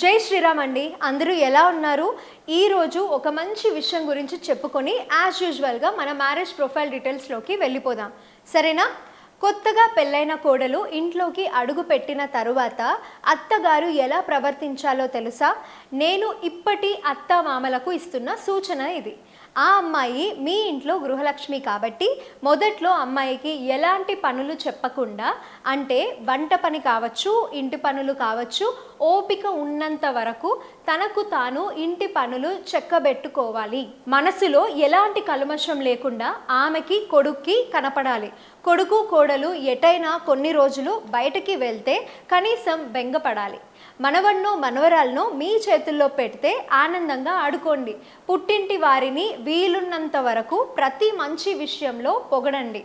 జై శ్రీరామ్ అండి. అందరూ ఎలా ఉన్నారు? ఈరోజు ఒక మంచి విషయం గురించి చెప్పుకొని యాజ్ యూజువల్గా మన మ్యారేజ్ ప్రొఫైల్ డీటెయిల్స్లోకి వెళ్ళిపోదాం. సరేనా? కొత్తగా పెళ్ళైన కోడలు ఇంట్లోకి అడుగు పెట్టిన తరువాత అత్తగారు ఎలా ప్రవర్తించాలో తెలుసా? నేను ఇప్పటి అత్త మామలకు ఇస్తున్న సూచన ఇది. ఆ అమ్మాయి మీ ఇంట్లో గృహలక్ష్మి కాబట్టి మొదట్లో అమ్మాయికి ఎలాంటి పనులు చెప్పకుండా అంటే వంట పని కావచ్చు ఇంటి పనులు కావచ్చు ఓపిక ఉన్నంత వరకు తనకు తాను ఇంటి పనులు చెక్కబెట్టుకోవాలి. మనసులో ఎలాంటి కల్మషం లేకుండా ఆమెకి కొడుక్కి కనపడాలి. కొడుకు కోడలు ఎటైనా కొన్ని రోజులు బయటకి వెళ్తే కనీసం బెంగపడాలి. మనవన్నో మనవరాలను మీ చేతుల్లో పెడితే ఆనందంగా ఆడుకోండి. పుట్టింటి వారిని వీలున్నంత వరకు ప్రతి మంచి విషయంలో పొగడండి.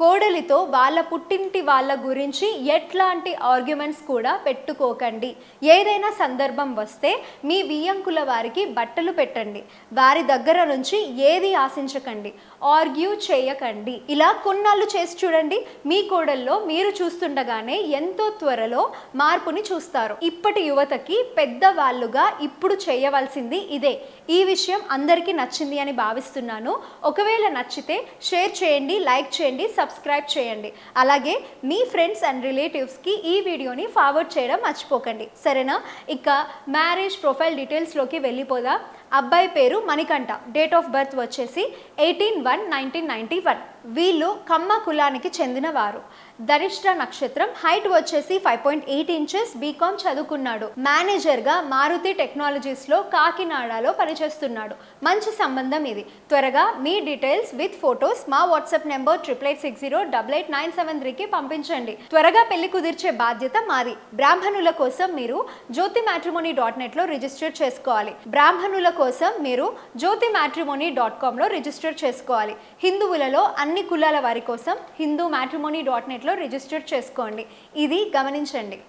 కోడలితో వాళ్ళ పుట్టింటి వాళ్ళ గురించి ఎట్లాంటి ఆర్గ్యుమెంట్స్ కూడా పెట్టుకోకండి. ఏదైనా సందర్భం వస్తే మీ బియ్యంకుల వారికి బట్టలు పెట్టండి. వారి దగ్గర నుంచి ఏది ఆశించకండి. ఆర్గ్యూ చేయకండి. ఇలా కొన్నాళ్ళు చేసి చూడండి మీ కోడల్లో మీరు చూస్తుండగానే ఎంతో త్వరలో మార్పుని చూస్తారు. ఇప్పటి యువతకి పెద్దవాళ్ళుగా ఇప్పుడు చేయవలసింది ఇదే. ఈ విషయం అందరికీ నచ్చింది అని భావిస్తున్నాను. ఒకవేళ నచ్చితే షేర్ చేయండి లైక్ చేయండి సబ్స్క్రైబ్ చేయండి. అలాగే మీ ఫ్రెండ్స్ అండ్ రిలేటివ్స్కి ఈ వీడియోని ఫార్వర్డ్ చేయడం మర్చిపోకండి. సరేనా? ఇక మ్యారేజ్ ప్రొఫైల్ డీటెయిల్స్లోకి వెళ్ళిపోదా. అబ్బాయి పేరు మణికంఠ. డేట్ ఆఫ్ బర్త్ వచ్చేసి eighteen one nineteen ninety one వీళ్ళు కమ్మ కులానికి చెందినవారు. ధరిష్ట నక్షత్రం హైట్ వచ్చేసి five point eight inches BCom చదువుకున్నాడు. మేనేజర్గా మారుతి టెక్నాలజీస్లో కాకినాడలో పనిచేస్తున్నాడు. మంచి సంబంధం ఇది. త్వరగా మీ డీటెయిల్స్ విత్ ఫొటోస్ మా WhatsApp number triple eight six zero double eight nine seven త్రీకి పంపించండి. త్వరగా పెళ్ళి కుదిర్చే బాధ్యత మాది. బ్రాహ్మణుల కోసం మీరు జ్యోతి మ్యాట్రిమోనీ డాట్ నెట్లో రిజిస్టర్ చేసుకోవాలి. బ్రాహ్మణుల కోసం మీరు జ్యోతి మ్యాట్రిమోనీ డాట్ కామ్లో రిజిస్టర్ చేసుకోవాలి. హిందువులలో అన్ని కులాల వారి కోసం హిందూ మ్యాట్రిమోనీ డాట్ నెట్లో రిజిస్టర్ చేసుకోండి. ఇది గమనించండి.